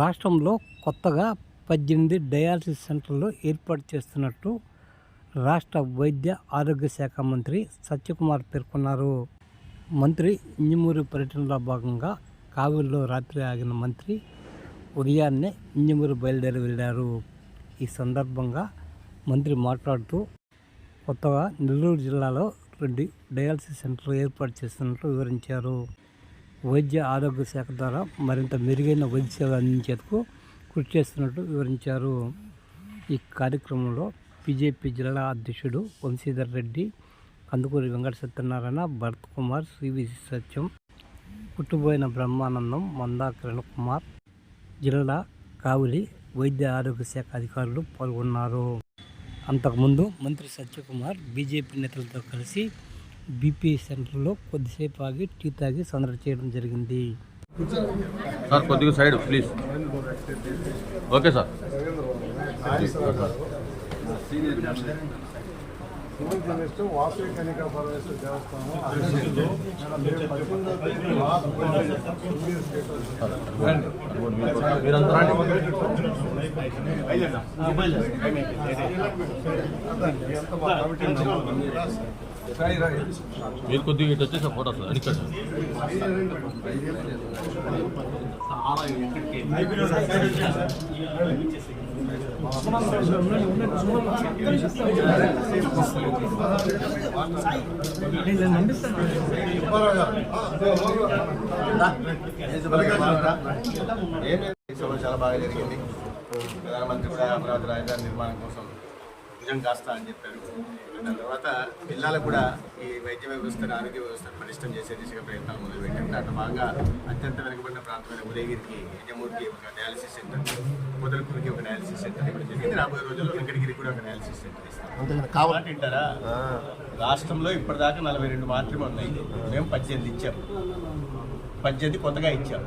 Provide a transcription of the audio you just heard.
రాష్ట్రంలో కొత్తగా పద్దెనిమిది డయాలసిస్ సెంటర్లు ఏర్పాటు చేస్తున్నట్టు రాష్ట్ర వైద్య ఆరోగ్య శాఖ మంత్రి సత్యకుమార్ పేర్కొన్నారు. మంత్రి ఇంజమూరి పర్యటనలో భాగంగా కావేరిలో రాత్రి ఆగిన మంత్రి ఉదయాన్నే ఇంజమూరు బయలుదేరి వెళ్ళారు. ఈ సందర్భంగా మంత్రి మాట్లాడుతూ కొత్తగా నెల్లూరు జిల్లాలో రెండు డయాలసిస్ సెంటర్లు ఏర్పాటు చేస్తున్నట్లు వివరించారు. వైద్య ఆరోగ్య శాఖ ద్వారా మరింత మెరుగైన వైద్య సేవలు అందించేందుకు కృషి చేస్తున్నట్టు వివరించారు. ఈ కార్యక్రమంలో బీజేపీ జిల్లా అధ్యక్షుడు వంశీధర్ రెడ్డి కందుకూరి వెంకట సత్యనారాయణ భరత్ కుమార్ సివిసి సత్యం పుట్టుబోయిన బ్రహ్మానందం మందా కిరణ్ కుమార్ జిల్లా కావలి వైద్య ఆరోగ్య శాఖ అధికారులు పాల్గొన్నారు. అంతకుముందు మంత్రి సత్యకుమార్ బీజేపీ నేతలతో కలిసి బీపీ సెంటర్లో కొద్దిసేపు ఆగి టీ తాగి సందడి చేయడం జరిగింది. సార్ కొద్దిగా side please. Okay sir. Hindu Vasavi Kanika Parameshwara Devasthanam మీరు కొద్దిగా ఇటు వచ్చేసి ఫోటో సార్ ఇక్కడ దేశంలో చాలా బాగా జరిగింది ప్రధానమంత్రి కూడా అమరావతి రాజధాని నిర్మాణం కోసం నిజం కాస్తా అని చెప్పారు దాని తర్వాత పిల్లలకు కూడా ఈ వైద్య వ్యవస్థను ఆరోగ్య వ్యవస్థను పటిష్టం చేసే దిశగా ప్రయత్నాలు మొదలుపెట్టారు దాంట్లో భాగంగా అత్యంత వెనుకబడిన ప్రాంతమైన ఉదయగిరికి యజమూరికి ఒక డయాలసిస్ సెంటర్ మొదలకూరికి ఒక డయాలసిస్ సెంటర్ ఇవ్వడం జరిగింది. రాబోయే రోజుల్లో వెంకటగిరికి కూడా ఒక డయాలసిస్ సెంటర్ ఇస్తాం. కావాలంటే వింటారా రాష్ట్రంలో ఇప్పటిదాకా నలభై రెండు మాత్రమే ఉన్నాయి. మేము పద్దెనిమిది ఇచ్చాం. పద్దెనిమిది కొత్తగా ఇచ్చాం.